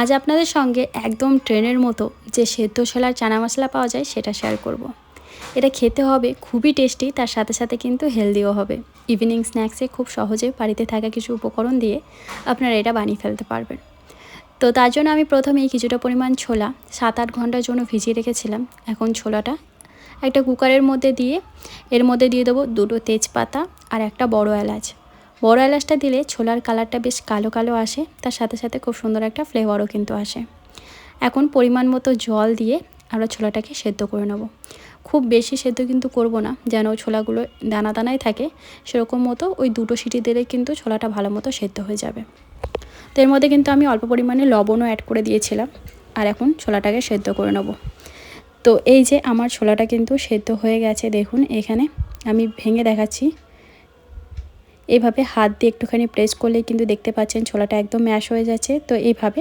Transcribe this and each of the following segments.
আজ আপনাদের সঙ্গে একদম ট্রেনের মতো যে সেদ্ধ ছোলার চানা মশলা পাওয়া যায় সেটা শেয়ার করব। এটা খেতে হবে, খুবই টেস্টি তার সাথে সাথে কিন্তু হেলদিও হবে। ইভিনিং স্ন্যাক্সে খুব সহজে বাড়িতে থাকা কিছু উপকরণ দিয়ে আপনারা এটা বানিয়ে ফেলতে পারবেন। তো তার জন্য আমি প্রথমেই কিছুটা পরিমাণ ছোলা সাত আট ঘণ্টার জন্য ভিজিয়ে রেখেছিলাম। এখন ছোলাটা একটা কুকারের মধ্যে দিয়ে, এর মধ্যে দিয়ে দেবো দুটো তেজপাতা আর একটা বড় এলাচ। বড় এলাচটা দিলে ছোলার কালারটা বেশ কালো কালো আসে, তার সাথে সাথে খুব সুন্দর একটা ফ্লেভারও কিন্তু আসে। এখন পরিমাণ মতো জল দিয়ে আমরা ছোলাটাকে সেদ্ধ করে নেব। খুব বেশি সেদ্ধ কিন্তু করব না, যেন ছোলাগুলো দানা দানায় থাকে, সেরকম মতো ওই দুটো সিটি দিলে কিন্তু ছোলাটা ভালো মতো সেদ্ধ হয়ে যাবে। তো এর মধ্যে কিন্তু আমি অল্প পরিমাণে লবণও অ্যাড করে দিয়েছিলাম, আর এখন ছোলাটাকে সেদ্ধ করে নেব। তো এই যে আমার ছোলাটা কিন্তু সেদ্ধ হয়ে গেছে, দেখুন এখানে আমি ভেঙে দেখাচ্ছি। এইভাবে হাত দিয়ে একটুখানি প্রেস করলেই কিন্তু দেখতে পাচ্ছেন ছোলাটা একদম ম্যাশ হয়ে যাচ্ছে। তো এইভাবে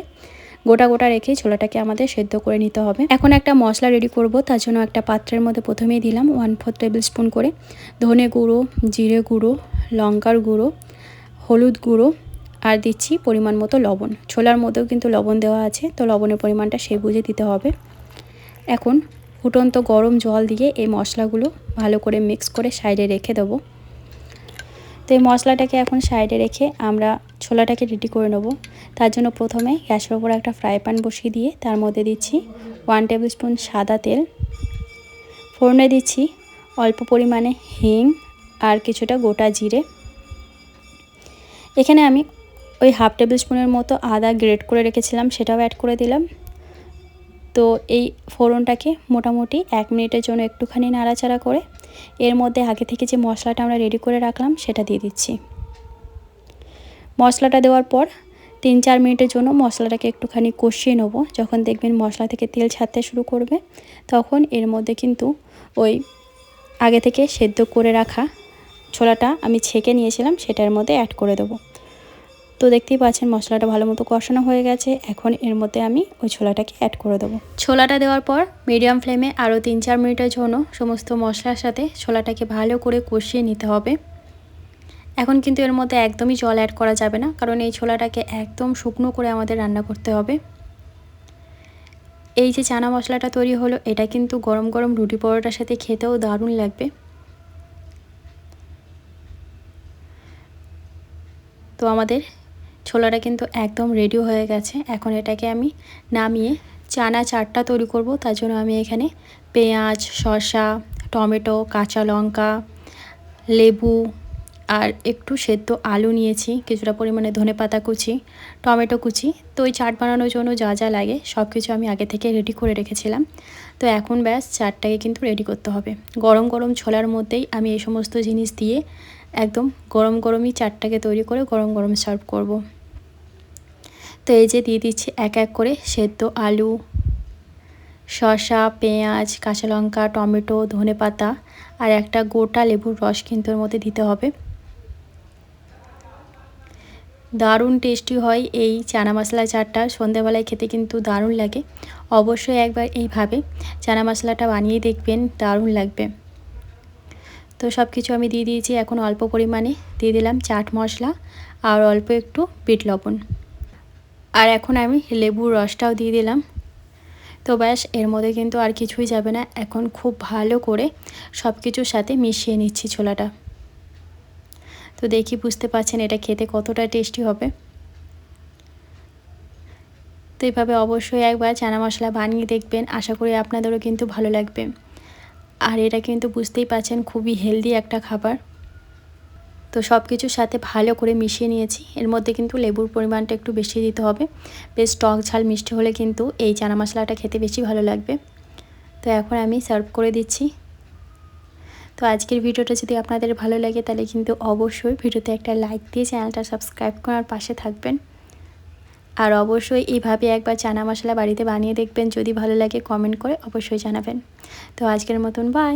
গোটা গোটা রেখে ছোলাটাকে আমাদের সেদ্ধ করে নিতে হবে। এখন একটা মশলা রেডি করব, তার জন্য একটা পাত্রের মধ্যে প্রথমেই দিলাম ওয়ান ফোর টেবিল স্পুন করে ধনে গুঁড়ো, জিরে গুঁড়ো, লঙ্কার গুঁড়ো, হলুদ গুঁড়ো আর দিচ্ছি পরিমাণ মতো লবণ। ছোলার মধ্যেও কিন্তু লবণ দেওয়া আছে, তো লবণের পরিমাণটা সে বুঝে দিতে হবে। এখন ফুটন্ত গরম জল দিয়ে এই মশলাগুলো ভালো করে মিক্স করে সাইডে রেখে দেবো। তো এই মশলাটাকে এখন সাইডে রেখে আমরা ছোলাটাকে রেডি করে নেব। তার জন্য প্রথমে গ্যাসের ওপর একটা ফ্রাই প্যান বসিয়ে দিয়ে তার মধ্যে দিচ্ছি ওয়ান টেবিল স্পুন সাদা তেল। ফোড়নে দিচ্ছি অল্প পরিমাণে হিং আর কিছুটা গোটা জিরে। এখানে আমি ওই হাফ টেবিল স্পুনের মতো আদা গ্রেট করে রেখেছিলাম, সেটাও অ্যাড করে দিলাম। তো এই ফোড়নটাকে মোটামুটি এক মিনিটের জন্য একটুখানি নাড়াচাড়া করে এর মধ্যে আগে থেকে যে মশলাটা আমরা রেডি করে রাখলাম, সেটা দিয়ে দিচ্ছি। মশলাটা দেওয়ার পর তিন চার মিনিটের জন্য মশলাটাকে একটুখানি কষিয়ে নেব। যখন দেখবেন মশলা থেকে তেল ছাড়তে শুরু করবে, তখন এর মধ্যে কিন্তু ওই আগে থেকে সেদ্ধ করে রাখা ছোলাটা আমি ছেঁকে নিয়েছিলাম, সেটার মধ্যে অ্যাড করে দেবো। তো দেখতেই পাচ্ছেন মশলাটা ভালো মতো কষানো হয়ে গেছে। এখন এর মধ্যে আমি ওই ছোলাটাকে অ্যাড করে দেবো। ছোলাটা দেওয়ার পর মিডিয়াম ফ্লেমে আরও তিন চার মিনিটের জন্য সমস্ত মশলার সাথে ছোলাটাকে ভালো করে কষিয়ে নিতে হবে। এখন কিন্তু এর মধ্যে একদমই জল অ্যাড করা যাবে না, কারণ এই ছোলাটাকে একদম শুকনো করে আমাদের রান্না করতে হবে। এই যে চানা মশলাটা তৈরি হলো, এটা কিন্তু গরম গরম রুটি পরোটার সাথে খেতেও দারুণ লাগবে। তো আমাদের ছোলাটা কিন্তু একদম রেডি হয়ে গেছে। এখন এটাকে আমি নামিয়ে চানা চাটটা তৈরি করব। তার জন্য আমি এখানে পেঁয়াজ, শসা, টমেটো, কাঁচা লঙ্কা, লেবু আর একটু সেদ্ধ আলু নিয়েছি, কিছুটা পরিমাণে ধনে পাতা কুচি, টমেটো কুচি। তো ওই চাট বানানোর জন্য যা যা লাগে সব কিছু আমি আগে থেকে রেডি করে রেখেছিলাম। তো এখন ব্যাস চাটটাকে কিন্তু রেডি করতে হবে। গরম গরম ছোলার মধ্যেই আমি এই সমস্ত জিনিস দিয়ে একদম গরম গরমই চাটটাকে তৈরি করে গরম গরম সার্ভ করব। তো এই যে দিয়ে দিচ্ছি এক এক করে সেদ্ধ আলু, শসা, পেঁয়াজ, কাঁচা লঙ্কা, টমেটো, ধনে পাতা আর একটা গোটা লেবুর রস কিন্তু এর মধ্যে দিতে হবে। দারুণ টেস্টি হয় এই চানা মশলা চাটটা, সন্ধেবেলায় খেতে কিন্তু দারুণ লাগে। অবশ্যই একবার এইভাবে চানা মশলাটা বানিয়ে দেখবেন, দারুণ লাগবে। তো সব কিছু আমি দিয়ে দিয়েছি, এখন অল্প পরিমাণে দিয়ে দিলাম চাট মশলা আর অল্প একটু বিট লবণ। আর এখন আমি লেবুর রসটাও দিয়ে দিলাম। তো ব্যাস, এর মধ্যে কিন্তু আর কিছুই যাবে না। এখন খুব ভালো করে সব কিছুর সাথে মিশিয়ে নিচ্ছি ছোলাটা। তো দেখি, বুঝতে পারছেন এটা খেতে কতটা টেস্টি হবে। তো এইভাবে অবশ্যই একবার চানা মশলা বানিয়ে দেখবেন। আশা করি আপনাদেরও কিন্তু ভালো লাগবে। আর এটা কিন্তু বুঝতেই পারছেন খুবই হেলদি একটা খাবার। তো সব কিছুর সাথে ভালো করে মিশিয়ে নিয়েছি। এর মধ্যে কিন্তু লেবুর পরিমাণটা একটু বেশি দিতে হবে। বেশ টক ঝাল মিষ্টি হলে কিন্তু এই চানা মশলাটা খেতে বেশি ভালো লাগবে। তো এখন আমি সার্ভ করে দিচ্ছি। তো আজকের ভিডিওটা যদি আপনাদের ভালো লাগে তাহলে কিন্তু অবশ্যই ভিডিওতে একটা লাইক দিয়ে চ্যানেলটা সাবস্ক্রাইব করার পাশে থাকবেন। আর অবশ্যই এইভাবে একবার চানা মশলা বাড়িতে বানিয়ে দেখবেন। যদি ভালো লাগে কমেন্ট করে অবশ্যই জানাবেন। তো আজকের মতন বাই